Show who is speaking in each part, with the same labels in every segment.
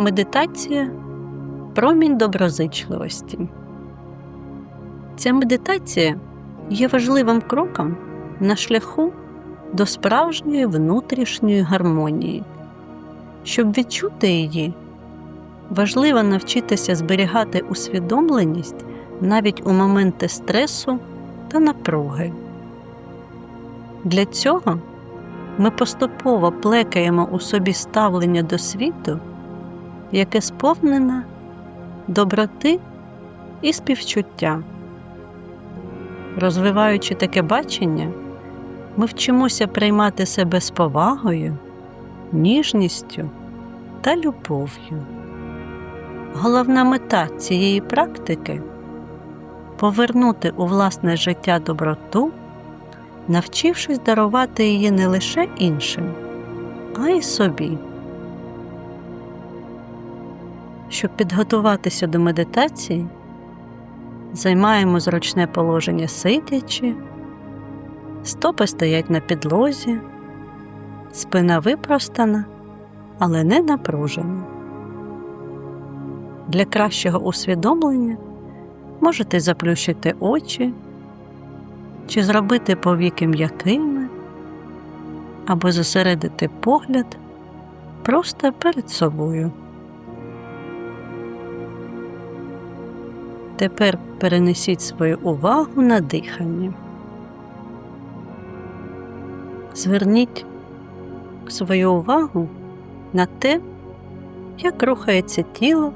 Speaker 1: Медитація промінь доброзичливості. Ця медитація є важливим кроком на шляху до справжньої внутрішньої гармонії. Щоб відчути її, важливо навчитися зберігати усвідомленість навіть у моменти стресу та напруги. Для цього ми поступово плекаємо у собі ставлення до світу, яке сповнене доброти і співчуття. Розвиваючи таке бачення, ми вчимося приймати себе з повагою, ніжністю та любов'ю. Головна мета цієї практики повернути у власне життя доброту, навчившись дарувати її не лише іншим, а й собі. Щоб підготуватися до медитації, займаємо зручне положення сидячи, стопи стоять на підлозі, спина випростана, але не напружена. Для кращого усвідомлення можете заплющити очі чи зробити повіки м'якими, або зосередити погляд просто перед собою. Тепер перенесіть свою увагу на дихання. Зверніть свою увагу на те, як рухається тіло,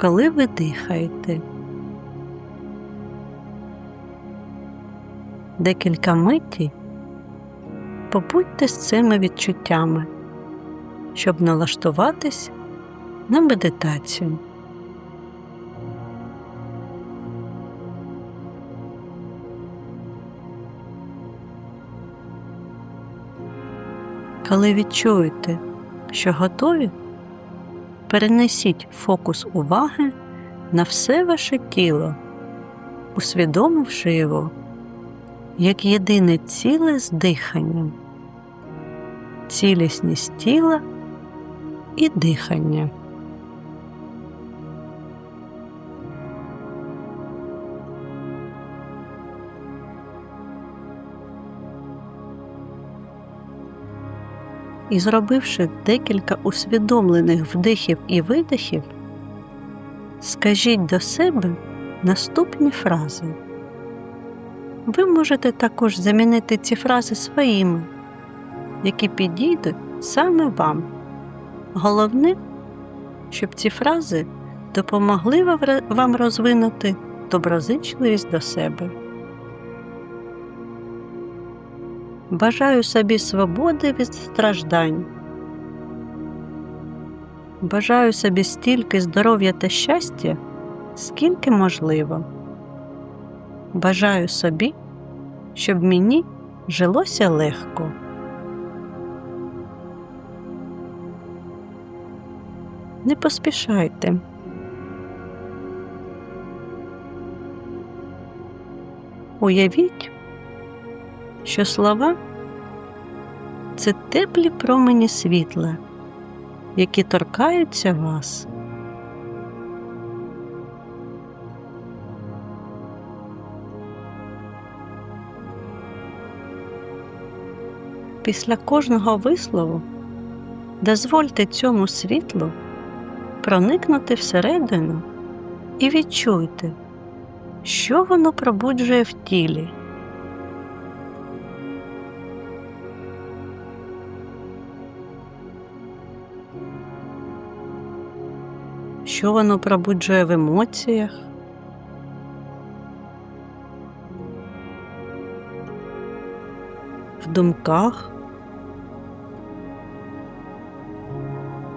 Speaker 1: коли ви дихаєте. Декілька миті побудьте з цими відчуттями, щоб налаштуватись на медитацію. Коли відчуєте, що готові, перенесіть фокус уваги на все ваше тіло, усвідомивши його як єдине ціле з диханням, цілісність тіла і дихання. І зробивши декілька усвідомлених вдихів і видихів, скажіть до себе наступні фрази. Ви можете також замінити ці фрази своїми, які підійдуть саме вам. Головне, щоб ці фрази допомогли вам розвинути доброзичливість до себе. Бажаю собі свободи від страждань. Бажаю собі стільки здоров'я та щастя, скільки можливо. Бажаю собі, щоб мені жилося легко. Не поспішайте. Уявіть, що слова це теплі промені світла, які торкаються вас. Після кожного вислову дозвольте цьому світлу проникнути всередину і відчуйте, що воно пробуджує в тілі. Що воно пробуджує в емоціях? В думках,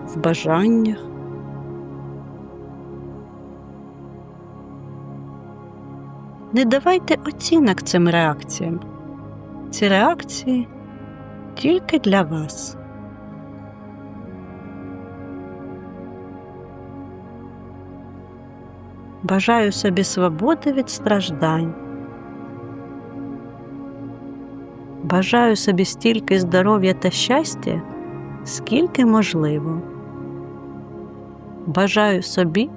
Speaker 1: в бажаннях. Не давайте оцінок цим реакціям. Ці реакції тільки для вас. Бажаю собі свободи від страждань. Бажаю собі стільки здоров'я та щастя, скільки можливо. Бажаю собі,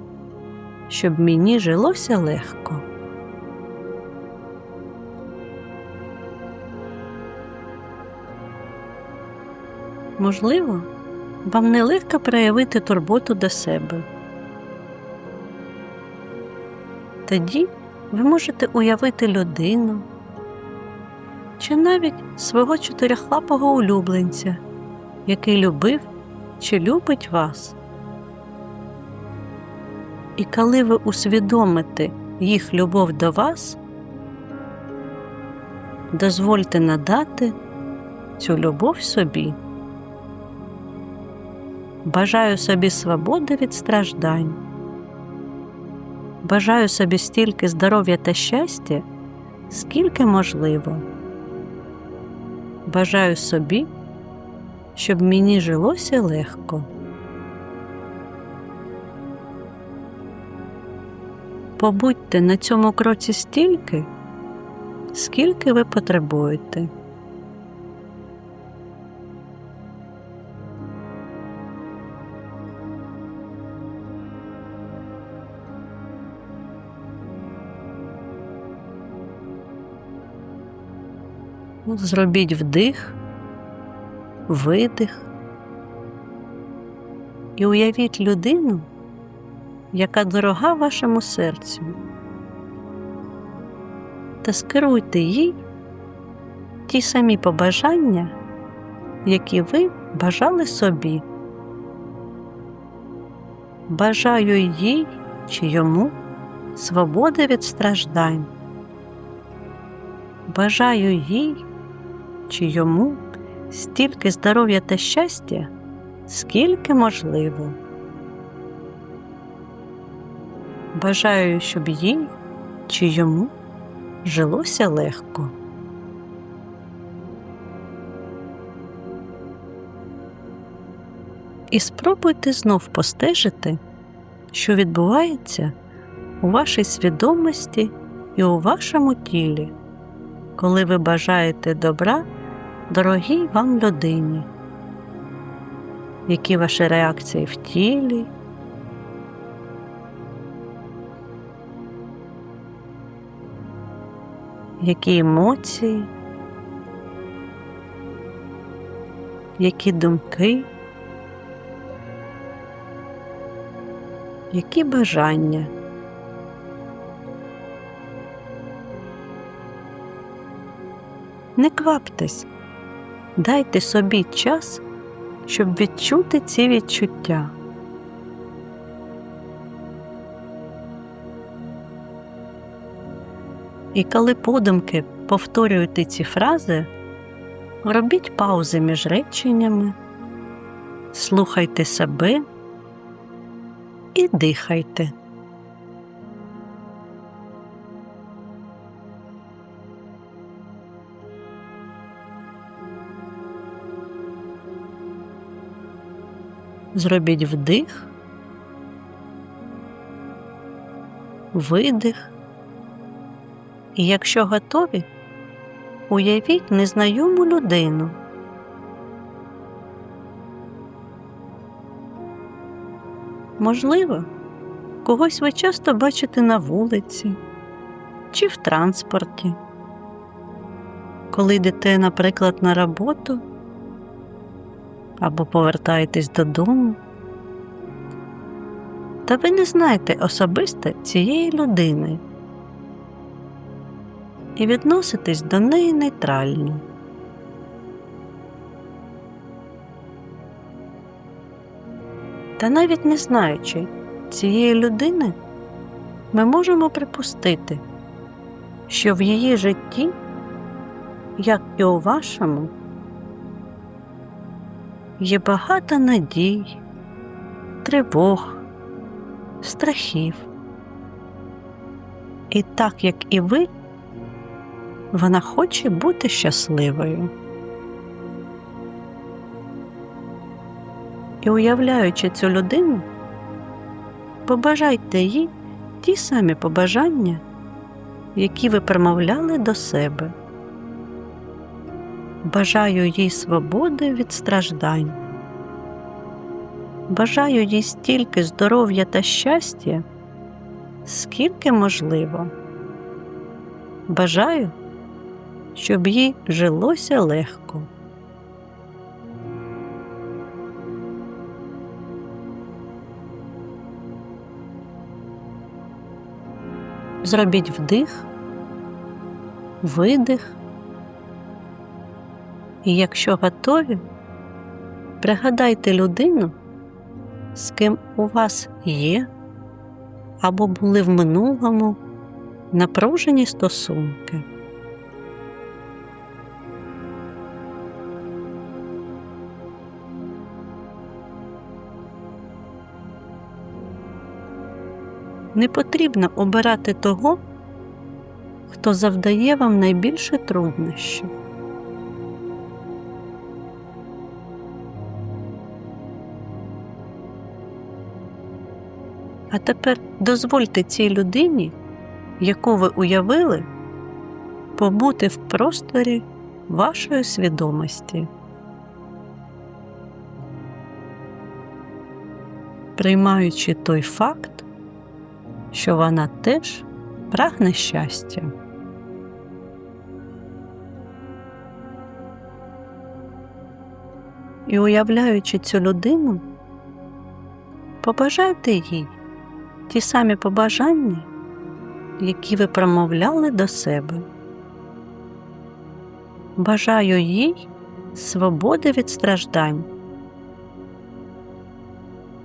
Speaker 1: щоб мені жилося легко. Можливо, вам нелегко проявити турботу до себе. Тоді ви можете уявити людину чи навіть свого чотирьохлапого улюбленця, який любив чи любить вас. І коли ви усвідомите їх любов до вас, дозвольте надати цю любов собі. Бажаю собі свободи від страждань. Бажаю собі стільки здоров'я та щастя, скільки можливо. Бажаю собі, щоб мені жилося легко. Побудьте на цьому кроці стільки, скільки ви потребуєте. Зробіть вдих, видих і уявіть людину, яка дорога вашому серцю, та скеруйте їй ті самі побажання, які ви бажали собі. Бажаю їй чи йому свободи від страждань. Бажаю їй чи йому стільки здоров'я та щастя, скільки можливо. Бажаю, щоб їй чи йому жилося легко. І спробуйте знов постежити, що відбувається у вашій свідомості і у вашому тілі, коли ви бажаєте добра дорогій вам людині, які ваші реакції в тілі. Які емоції, які думки, які бажання. Не кваптесь, дайте собі час, щоб відчути ці відчуття. І коли подумки повторюєте ці фрази, робіть паузи між реченнями, слухайте себе і дихайте. Зробіть вдих, видих. І якщо готові, уявіть незнайому людину. Можливо, когось ви часто бачите на вулиці чи в транспорті, коли йдете, наприклад, на роботу або повертаєтесь додому. Та ви не знаєте особисто цієї людини і відноситесь до неї нейтрально. Та навіть не знаючи цієї людини, ми можемо припустити, що в її житті, як і у вашому, є багато надій, тривог, страхів. І так як і ви, вона хоче бути щасливою. І уявляючи цю людину, побажайте їй ті самі побажання, які ви промовляли до себе. Бажаю їй свободи від страждань. Бажаю їй стільки здоров'я та щастя, скільки можливо. Бажаю, щоб їй жилося легко. Зробіть вдих, видих. І якщо готові, пригадайте людину, з ким у вас є або були в минулому напружені стосунки. Не потрібно обирати того, хто завдає вам найбільше труднощів. А тепер дозвольте цій людині, яку ви уявили, побути в просторі вашої свідомості. Приймаючи той факт, що вона теж прагне щастя. І уявляючи цю людину, побажайте їй ті самі побажання, які ви промовляли до себе. Бажаю їй свободи від страждань.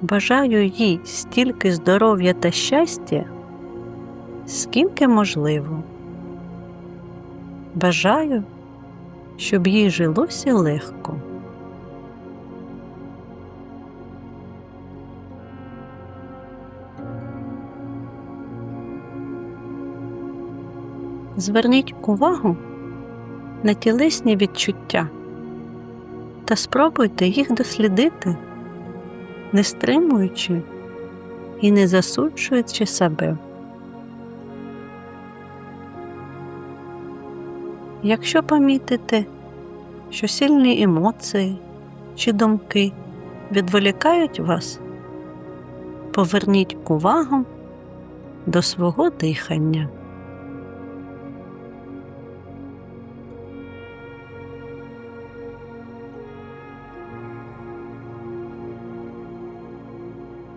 Speaker 1: Бажаю їй стільки здоров'я та щастя, скільки можливо. Бажаю, щоб їй жилося легко. Зверніть увагу на тілесні відчуття та спробуйте їх дослідити, не стримуючи і не засуджуючи себе. Якщо помітите, що сильні емоції чи думки відволікають вас, поверніть увагу до свого дихання.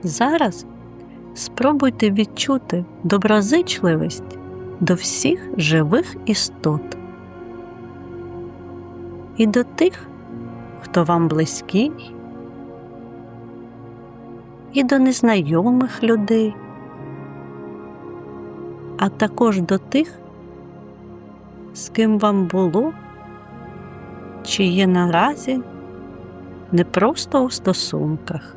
Speaker 1: Зараз спробуйте відчути доброзичливість до всіх живих істот. І до тих, хто вам близький, і до незнайомих людей, а також до тих, з ким вам було чи є наразі не просто у стосунках.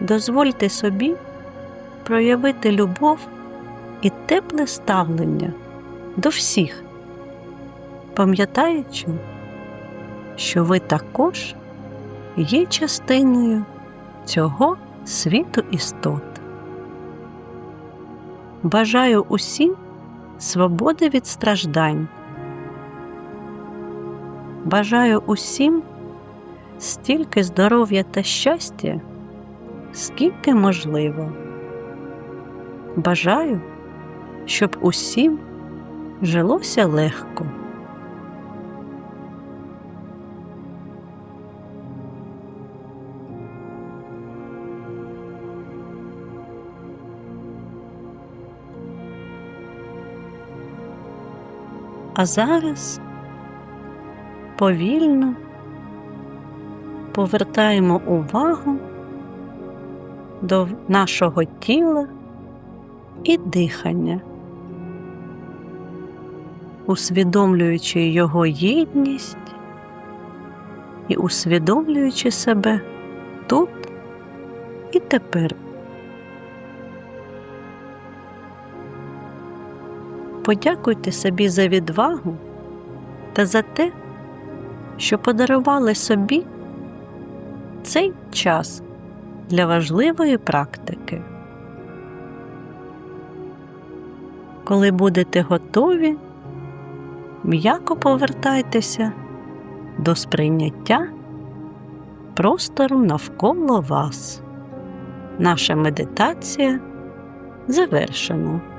Speaker 1: Дозвольте собі проявити любов і тепле ставлення до всіх, пам'ятаючи, що ви також є частиною цього світу істот. Бажаю усім свободи від страждань. Бажаю усім стільки здоров'я та щастя скільки можливо. Бажаю, щоб усім жилося легко. А зараз повільно повертаємо увагу до нашого тіла і дихання, усвідомлюючи його єдність і усвідомлюючи себе тут і тепер. Подякуйте собі за відвагу та за те, що подарували собі цей час для важливої практики. Коли будете готові, м'яко повертайтеся до сприйняття простору навколо вас. Наша медитація завершена.